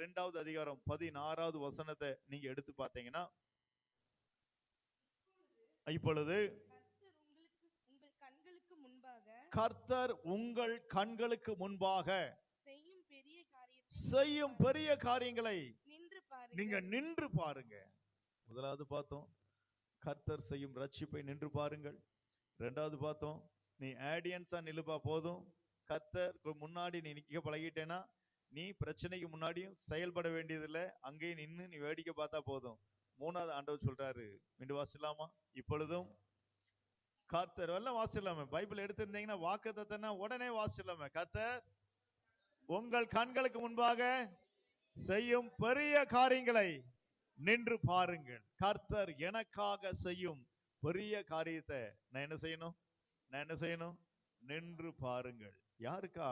ரெண்டாவது அதிகாரம் பதினாறாவது வசனத்தை நீங்க எடுத்து பார்த்தீங்கன்னா இப்பொழுது கர்த்தர் உங்கள் கண்களுக்கு முன்பாக செய்யும் பெரிய செய்யும் பெரிய காரியங்களை நீங்க நின்று பாருங்க. முதலாவது பார்த்தோம் கர்த்தர் செய்யும் ரட்சிப்பை நின்று பாருங்கள். ரெண்டாவது பார்த்தோம் நீ ஆடியன்ஸா நிலுப்பா போதும். கர்த்தர் முன்னாடி நீ நிக்க பழகிட்டேன்னா நீ பிரச்சனைக்கு முன்னாடியும் செயல்பட வேண்டியதில்லை அங்கேயே நின்னு நீ வேடிக்கை பார்த்தா போதும். மூணாவது ஆண்டவர் சொல்றாரு மீண்டும் வாசிடலாமா இப்பொழுதும் கர்த்தர். எல்லாம் வாசிடலாமே பைபிள் எடுத்திருந்தீங்கன்னா வாக்குத்தத்தனா உடனே வாசிடலாமே கர்த்தர் உங்கள் கண்களுக்கு முன்பாக செய்யும் பெரிய காரியங்களை நின்று பாருங்கள். கர்த்தர் எனக்காக செய்யும் பெரிய காரியத்தை நான் என்ன செய்யணும்? நான் என்ன செய்யணும்? நின்று பாருங்கள். யாருக்கா?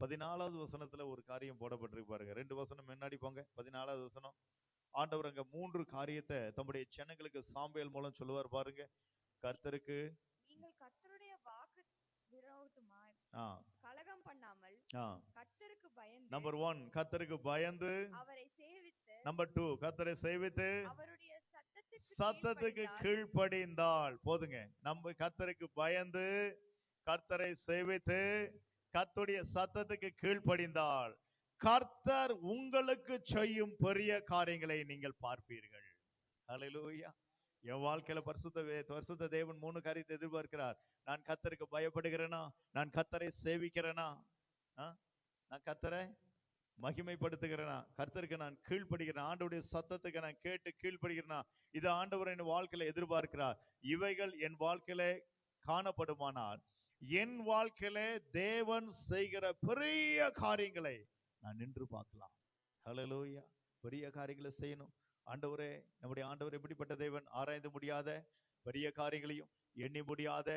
பதினாலாவது வசனத்துல ஒரு காரியம் போடப்பட்டிருக்கு பாருங்க. ரெண்டு வசனம் முன்னாடி போங்க. பதினாலாவது வசனம். ஆண்டவர் அங்க மூன்று காரியத்தை தம்முடைய ஜனங்களுக்கு சாம்பியல் மூலம் சொல்லுவார் பாருங்க. கர்த்தருக்கு நீங்கள் கர்த்தருடைய வாக்கு விரோதமாய் கலகம் பண்ணாமல் கர்த்தருக்கு பயந்து நம்பர் ஒன் கர்த்தருக்கு பயந்து அவரை சேவித்து நம்பர் டூ கர்த்தரை சேவித்து அவருடைய சத்தத்துக்கு கீழ்ப்படிந்தால் போதுங்க. நம்ம கர்த்தருக்கு பயந்து கர்த்தரை சேவித்து கத்துடைய சத்தத்துக்கு கீழ்ப்படிந்தால் கர்த்தர் உங்களுக்கு செய்யும் பெரிய காரியங்களை நீங்கள் பார்ப்பீர்கள். ஹalleluya என் வாழ்க்கையில பரிசுத்த பரிசுத்த தேவன் மூணு காரியத்தை எதிர்பார்க்கிறார். நான் கர்த்தருக்கு பயப்படுகிறேனா? நான் கர்த்தரை சேவிக்கிறேனா? நான் கர்த்தரை மகிமைப்படுத்துகிறேனா? கர்த்தருக்கு நான் கீழ்ப்படுகிறேன்? ஆண்டவுடைய சத்தத்துக்கு நான் கேட்டு கீழ்ப்படுகிறேனா? இது ஆண்டவர் என் வாழ்க்கையில எதிர்பார்க்கிறார். இவைகள் என் வாழ்க்கையில காணப்படுமானால் என் வாழ்க்கையில தேவன் செய்கிற பெரிய காரியங்களை நான் நின்று பார்க்கலாம். ஹலலோயா பெரிய காரியங்களை செய்யணும். ஆண்டவரே நம்முடைய ஆண்டவர் எப்படிப்பட்ட தேவன்? ஆராய்ந்து முடியாத பெரிய காரியங்களையும் எண்ணி முடியாத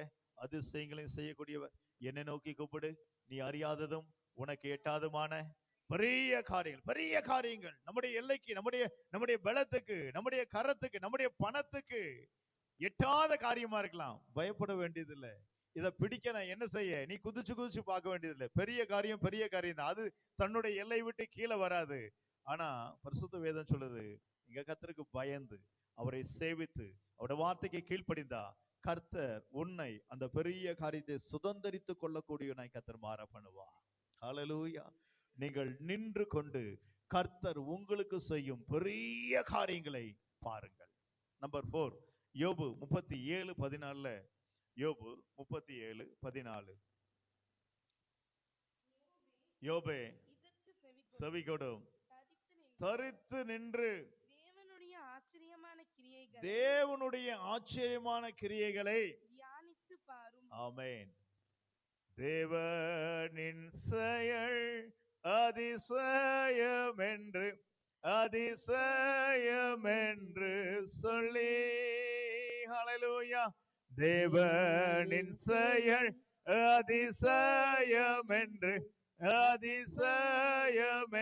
அதிசயங்களையும் செய்யக்கூடியவர். என்னை நோக்கி கூப்பிடு. நீ அறியாததும் உனக்கு எட்டாதுமான பெரிய காரியங்கள் பெரிய காரியங்கள். நம்முடைய எல்லைக்கு நம்முடைய நம்முடைய பலத்துக்கு நம்முடைய கரத்துக்கு நம்முடைய பணத்துக்கு எட்டாத காரியமா இருக்கலாம். பயப்பட வேண்டியதில்லை. இதை பிடிக்க நான் என்ன செய்ய? நீ குதிச்சு குதிச்சு பார்க்க வேண்டியதில்லை. பெரிய காரியம் பெரிய காரியம் தான். அது தன்னுடைய எல்லை விட்டு கீழே வராது. ஆனா பரிசுத்த வேதம் சொல்லுது இங்க கத்தருக்கு பயந்து அவரை சேவித்து அவருடைய வார்த்தைக்கு கீழ்ப்படிந்தா கர்த்தர் உன்னை அந்த பெரிய காரியத்தை சுதந்தரித்துக் கொள்ளக்கூடியவனாய் கர்த்தர் மாற பண்ணுவா ஹலலூயா நீங்கள் நின்று கொண்டு கர்த்தர் உங்களுக்கு செய்யும் பெரிய காரியங்களை பாருங்கள். நம்பர் ஃபோர் யோபு முப்பத்தி ஏழு பதினாலுல யோபு முப்பத்தி ஏழு பதினாலு. யோபே செவி கொடும் தரித்து நின்று. தேவனுடைய ஆச்சரியமான கிரியைகளை. தேவனுடைய ஆச்சரியமான கிரியைகளை. தியானித்து பாரும். ஆமென். தேவனின் செயல் அதிசயம் என்று அதிசயம் என்று சொல்லி. ஹalleluya தேவனின் செயல் அதிசயம் என்று அதிசயம்